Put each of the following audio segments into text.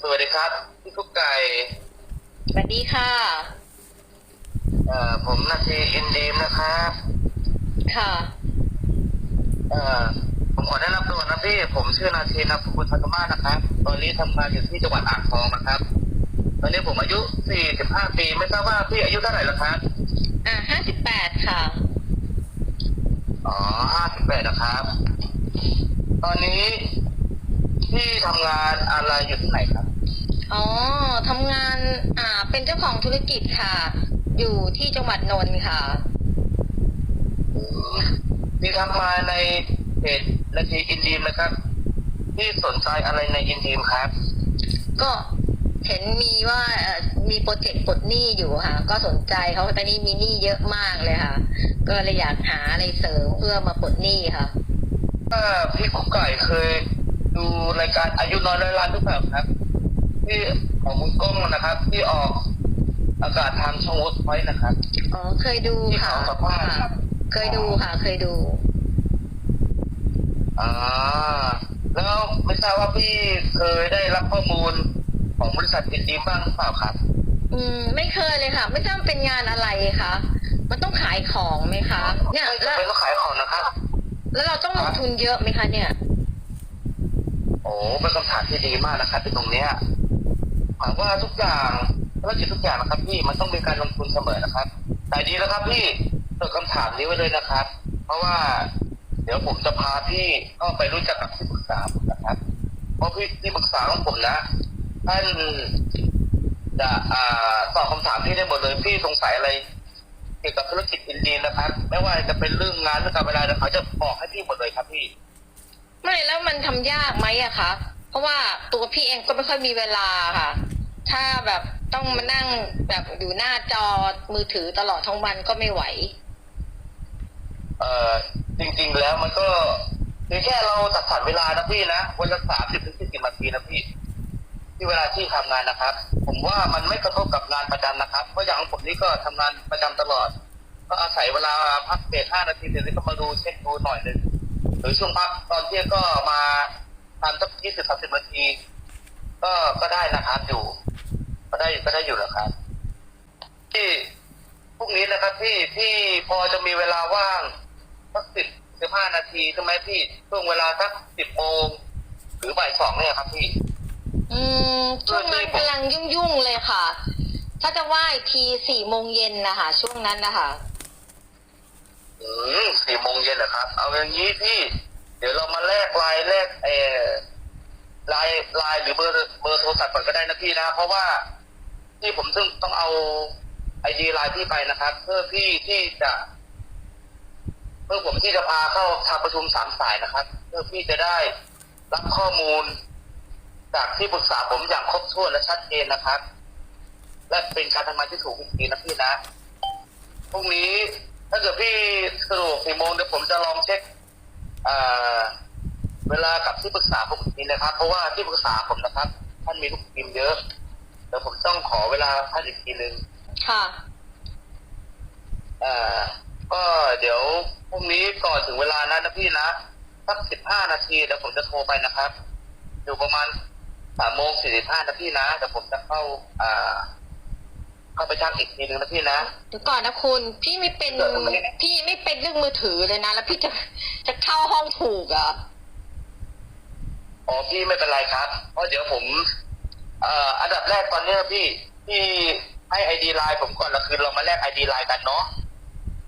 สวัสดีครับพี่กุ๊กไก่สวัสดีค่ะ เอ่อผมนาทีอินดีมนะครับ ค่ะ เอ่อผมขอแนะนำตัวนะพี่ ผมชื่อนาทีนามสกุลทัตมาศนะครับ ตอนนี้ทำงานอยู่ที่จังหวัดอ่างทองนะครับ ตอนนี้ผมอายุ 45 ปี ไม่ทราบว่าพี่อายุเท่าไหร่แล้วครับ อ่าห้าสิบแปดค่ะ อ๋อ 58นะครับ ตอนนี้พี่ทำงานอะไรอยู่ที่ไหนครับ อ๋อทำงานอ่า เป็นเจ้าของธุรกิจค่ะ อยู่ที่จังหวัดนนท์ค่ะพี่ทำมาในเพจนาทีอินดีมนะครับพี่สนใจอะไรในอินดีมครับ ก็เห็นมีว่าเอ่อมีโปรเจกต์ปลดหนี้อยู่ค่ะ ก็สนใจเขาตอนนี้มีหนี้เยอะมากเลยค่ะ ก็เลยอยากหาอะไรเสริมเพื่อมาปลดหนี้ค่ะถ้าพี่กุ๊กไก่เคย ดูรายการอายุน้อยร้อยล้านหรือเปล่าครับ ที่ของมุงกล้องนะครับ ที่ออกอากาศทางช่องวอตไว้นะครับอ๋อเคยดูค่ะที่เขาสัมภาษณ์ค่ะเคยดูค่ะ เคยดู อ่า แล้วไม่ทราบว่าพี่เคยได้รับข้อมูลของบริษัทอินดีบ้างหรือเปล่าครับ อืม ไม่เคยเลยค่ะ ไม่ทราบเป็นงานอะไรคะมันต้องขายของไหมคะ เนี่ยไม่แล้วจำเป็นต้องขายของนะครับ แล้วเราต้องลงทุนเยอะไหมคะเนี่ย โอ้เป็นคำถามที่ดีมากนะครับที่ตรงเนี้ย ถามว่าทุกอย่างธุรกิจทุกอย่างนะครับพี่มันต้องมีการลงทุนเสมอนะครับ แต่ดีแล้วครับพี่ตอบคำถามนี้ไว้เลยนะครับ เพราะว่า เดี๋ยวผมจะพาพี่เข้าไปรู้จักกับที่ปรึกษาผมนะครับ เพราะพี่ที่ปรึกษาของผมนะท่านจะอ่าตอบคำถามพี่ได้หมดเลยพี่สงสัยอะไรเกี่ยวกับธุรกิจอินดีนะครับ ไม่ว่าจะเป็นเรื่องงานเรื่องการเวลาเนี่ยเขาจะบอกให้พี่หมดเลยครับพี่ ไม่แล้วมันทำยากไหมอะคะเพราะว่าตัวพี่เองก็ไม่ค่อยมีเวลาค่ะ ถ้าแบบต้องมานั่งแบบอยู่หน้าจอมือถือตลอดทั้งวันก็ไม่ไหว เออจริง ๆ แล้วมันก็เพียงแค่เราจัดสรรเวลานะพี่นะวันละสามสิบถึงสี่สิบนาทีนะพี่ ที่เวลาที่ทำงานนะครับ ผมว่ามันไม่กระทบกับงานประจำนะครับ เพราะอย่างของผมนี่ก็ทำงานประจำตลอด ก็อาศัยเวลาพักเบรกห้านาทีเดี๋ยวนี้ก็มาดูเช็คดูหน่อยหนึ่งหรือช่วงพักตอนเที่ยงก็มาทำสักยี่สิบสามสิบนาที ก็ก็ได้นะครับอยู่ ได้ก็ได้อยู่แล้วครับ ที่พรุ่งนี้นะครับ พี่พี่พอจะมีเวลาว่างสักสิบสิบห้านาทีใช่ไหมพี่ช่วงเวลาสักสิบโมงหรือบ่ายสองเนี่ยครับพี่ อืมช่วงนั้นกำลังยุ่งๆเลยค่ะ ถ้าจะไหว้ทีสี่โมงเย็นนะคะช่วงนั้นนะคะอืมสี่โมงเย็นเหรอครับ เอาอย่างนี้พี่ เดี๋ยวเรามาแลกไลน์แลกเออไลน์ไลน์หรือเบอร์เบอร์โทรศัพท์ก่อนก็ได้นะพี่นะ เพราะว่า ที่ผมซึ่งต้องเอาไอดีไลน์พี่ไปนะครับ เพื่อพี่ที่จะ เพื่อผมที่จะพาเข้าทางประชุมสามสายนะครับ เพื่อพี่จะได้รับข้อมูล จากที่ปรึกษาผมอย่างครบถ้วนและชัดเจนนะครับ และเป็นการทำงานที่ถูกวิธีนะพี่นะพรุ่งนี้ถ้าเกิดพี่สะดวกสี่โมงเดี๋ยวผมจะลองเช็คเวลากับที่ปรึกษาผมอีกทีนะครับ เพราะว่าที่ปรึกษาผมนะครับ ท่านมีลูกทีมเยอะ เดี๋ยวผมต้องขอเวลาท่านอีกทีหนึ่งค่ะเอ่อก็เดี๋ยวพรุ่งนี้ก่อนถึงเวลานั้นนะพี่นะสักสิบห้านาทีเดี๋ยวผมจะโทรไปนะครับ อยู่ประมาณสามโมงสี่สิบห้านะพี่นะเดี๋ยวผมจะเข้า อ่า เข้าไปทักอีกทีหนึ่งนะพี่นะเดี๋ยวก่อนนะคุณ พี่ไม่เป็นเดี๋ยวตรงนี้พี่ไม่เป็นเรื่องมือถือเลยนะ แล้วพี่จะจะเข้าห้องถูกเหรอะอ๋อพี่ไม่เป็นไรครับ เพราะเดี๋ยวผม เอ่ออันดับแรกตอนนี้นะพี่พี่ให้ไอดีไลน์ผมก่อนแล้วคือเรามาแลกไอดีไลน์กันเนาะ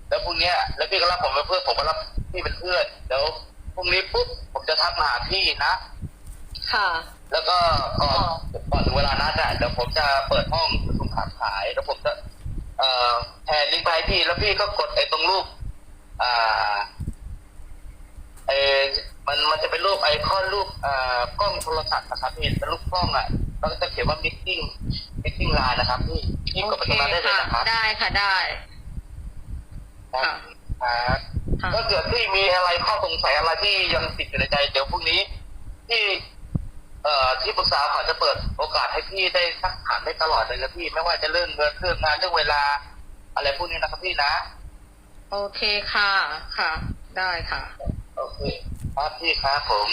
แล้วพรุ่งเนี้ยแล้วพี่ก็รับผมเป็นเพื่อนผมก็รับพี่เป็นเพื่อนเดี๋ยวพรุ่งนี้ปุ๊บผมจะทักมาหาพี่นะค่ะ แล้วก็ก่อนก่อนถึงเวลานัดอะเดี๋ยวผมจะเปิดห้องประชุมขาขายแล้วผมจะเอ่อแทนลิงก์ไปให้พี่แล้วพี่ก็กดไอ้ตรงรูปอ่าเออมันมันจะเป็นรูปไอคอนรูปอ่ากล้องโทรศัพท์นะครับพี่เป็นรูปกล้องอะ แล้วก็จะเขียนว่า meeting meeting line นะครับพี่พี่กดไปตรงนั้นได้เลยนะครับได้ค่ะได้ครับครับค่ะถ้าเกิดพี่มีอะไรข้อสงสัยอะไรที่ยังติดอยู่ในใจ เดี๋ยวพรุ่งนี้ ที่เอ่อที่ปรึกษาเขาจะเปิดโอกาสให้พี่ได้ซักถามได้ตลอดเลยนะพี่ ไม่ว่าจะเรื่องเงินเรื่องงานเรื่องเวลา อะไรพวกนี้นะครับพี่นะ โอเคค่ะค่ะ ได้ค่ะ โอเคครับพี่ครับผม